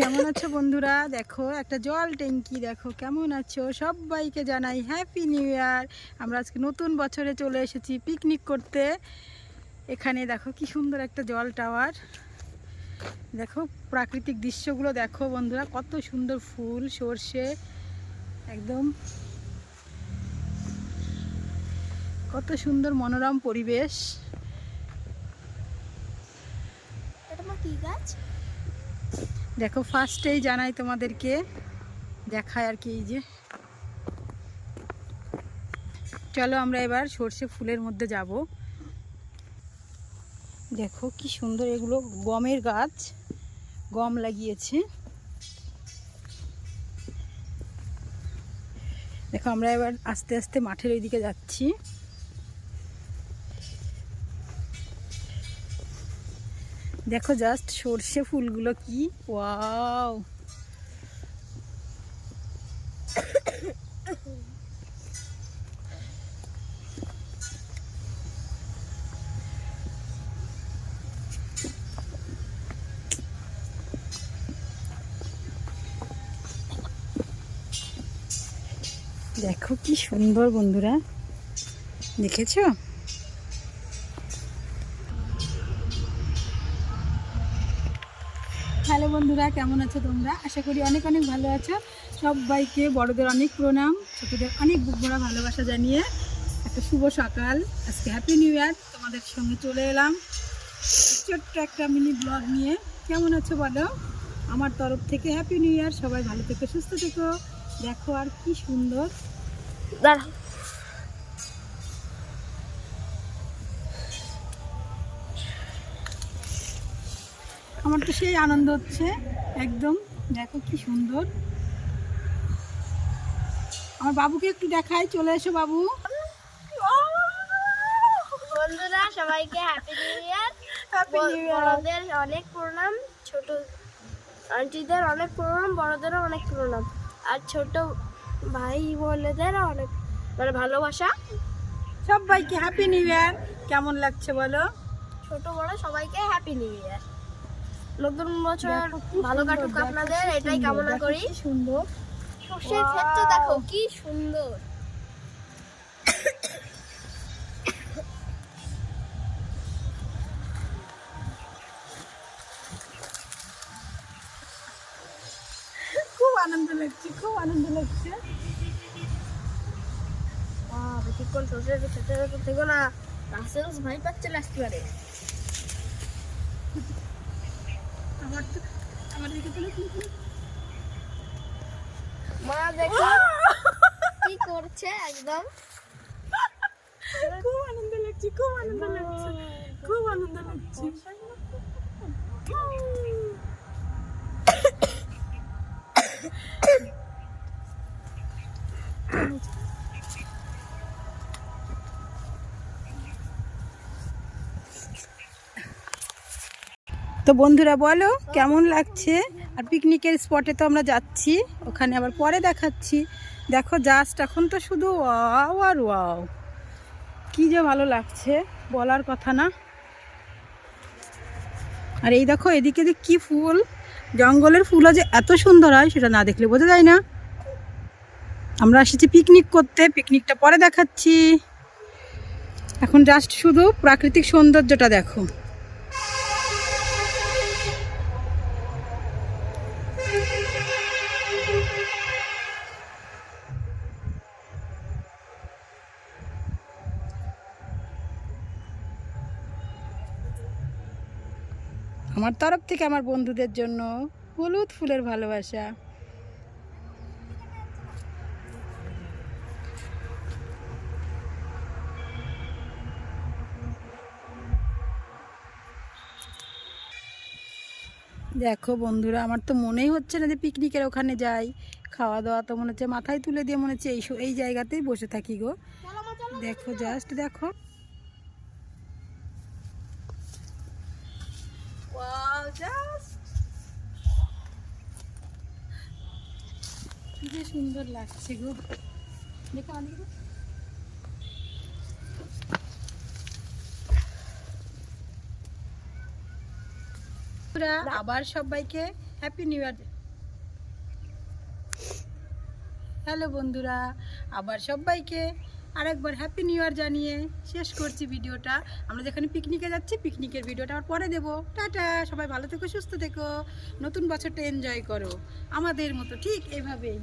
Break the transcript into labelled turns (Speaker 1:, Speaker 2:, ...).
Speaker 1: কেমন আছো বন্ধুরা? দেখো, একটা জল ট্যাঙ্কি, দেখো কেমন আছো? সবাইকে জানাই হ্যাপি নিউ ইয়ার আমরা আজকে নতুন বছরে চলে এসেছি পিকনিক করতে। এখানে দেখো কি সুন্দর একটা জল টাওয়ার দেখো প্রাকৃতিক দৃশ্যগুলো দেখো বন্ধুরা, কত সুন্দর ফুল, সর্ষে, একদম কত সুন্দর মনোরম পরিবেশ।
Speaker 2: এটা গাছ?
Speaker 1: দেখো ফার্স্টেই জানাই তোমাদেরকে। দেখায় আর কি এই যে। চলো আমরা এবার সর্ষে ফুলের মধ্যে যাব। দেখো কি সুন্দর এগুলো, গমের গাছ, গম লাগিয়েছে। দেখো, আমরা এবার আস্তে আস্তে মাঠের ওইদিকে যাচ্ছি। দেখো জাস্ট সর্ষে ফুলগুলো কি? ওয়াও দেখো কি সুন্দর বন্ধুরা। দেখেছ? হ্যালো বন্ধুরা, কেমন আছো তোমরা? আশা করি অনেক অনেক ভালো আছো। সবাইকে বড়দের অনেক প্রণাম, ছোটদের অনেক বুক ভরা ভালোবাসা জানিয়ে একটা শুভ সকাল। আজকে হ্যাপি নিউ ইয়ার তোমাদের সঙ্গে চলে এলাম। ছোট্ট একটা মিনি ব্লগ নিয়ে। কেমন আছো বলো? আমার তরফ থেকে হ্যাপি নিউ ইয়ার সবাই ভালো থেকো, সুস্থ থেকো। দেখো আর কি সুন্দর।
Speaker 2: দাঁড়া
Speaker 1: আমার তো সেই আনন্দ হচ্ছে একদম। দেখো কি সুন্দর। আমার বাবুকে একটু দেখাই চলে এসো বাবু।
Speaker 2: বন্ধুরা সবাইকে happy new year
Speaker 1: happy new year
Speaker 2: বড়দের অনেক প্রণাম ছোট আন্টিদের অনেক প্রণাম বড়দেরও অনেক প্রণাম। আর ছোট ভাই বোনেদের অনেক মানে ভালোবাসা।
Speaker 1: সবাইকে হ্যাপি নিউ ইয়ার কেমন লাগছে বলো?
Speaker 2: ছোট বড় সবাইকে হ্যাপি নিউ ইয়ার নতুন বছর ভালো কাটুক আপনাদের এটাই কামনা করি।
Speaker 1: সুন্দর।
Speaker 2: সর্ষের! ক্ষেত্রে দেখো কি সুন্দর।
Speaker 1: খুব আনন্দ লাগছে খুব আনন্দ লাগছে।
Speaker 2: বেশিক্ষণ সর্ষের ক্ষেত্রে থেকো না। রাসেলস ভাই পাচ্ছে আসতে পারে
Speaker 1: আমার দিকে তুলে।
Speaker 2: মা দেখো। কি করছে একদম?
Speaker 1: খুব আনন্দ লাগছে খুব আনন্দ লাগছে খুব আনন্দ লাগছে। তো বন্ধুরা বলো, কেমন লাগছে? আর পিকনিকের স্পটে তো আমরা যাচ্ছি, ওখানে আবার পরে দেখাচ্ছি। দেখো জাস্ট এখন তো শুধু ওয়াও আর ওয়াও। কি যে ভালো লাগছে, বলার কথা না। আর এই দেখো, এদিকে যে কি ফুল, জঙ্গলের ফুলও যে এত সুন্দর হয়, সেটা না দেখলে বোঝা যায় না। আমরা এসেছি পিকনিক করতে পিকনিকটা পরে দেখাচ্ছি। এখন জাস্ট শুধু প্রাকৃতিক সৌন্দর্যটা দেখো। আমার তরফ থেকে আমার বন্ধুদের জন্য হলুদ ফুলের ভালোবাসা। দেখো বন্ধুরা আমার তো মনেই হচ্ছে না যে পিকনিকের ওখানে যাই। খাওয়া দাওয়া তো মনে হচ্ছে মাথায় তুলে দিয়ে মনে হচ্ছে এই এই জায়গাতেই বসে থাকি গো। দেখো জাস্ট দেখো। কি সুন্দর লাগছে গো। দেখো আবার সবাইকে হ্যাপি নিউ ইয়ার হ্যালো বন্ধুরা আবার সবাইকে আরেকবার হ্যাপি নিউ ইয়ার জানিয়ে শেষ করছি ভিডিওটা। আমরা যেখানে পিকনিকে যাচ্ছি পিকনিকের ভিডিওটা আবার পরে দেবো। টাটা, সবাই ভালো থেকো, সুস্থ থেকো, নতুন বছরটা এনজয় করো। আমাদের মতো ঠিক এইভাবেই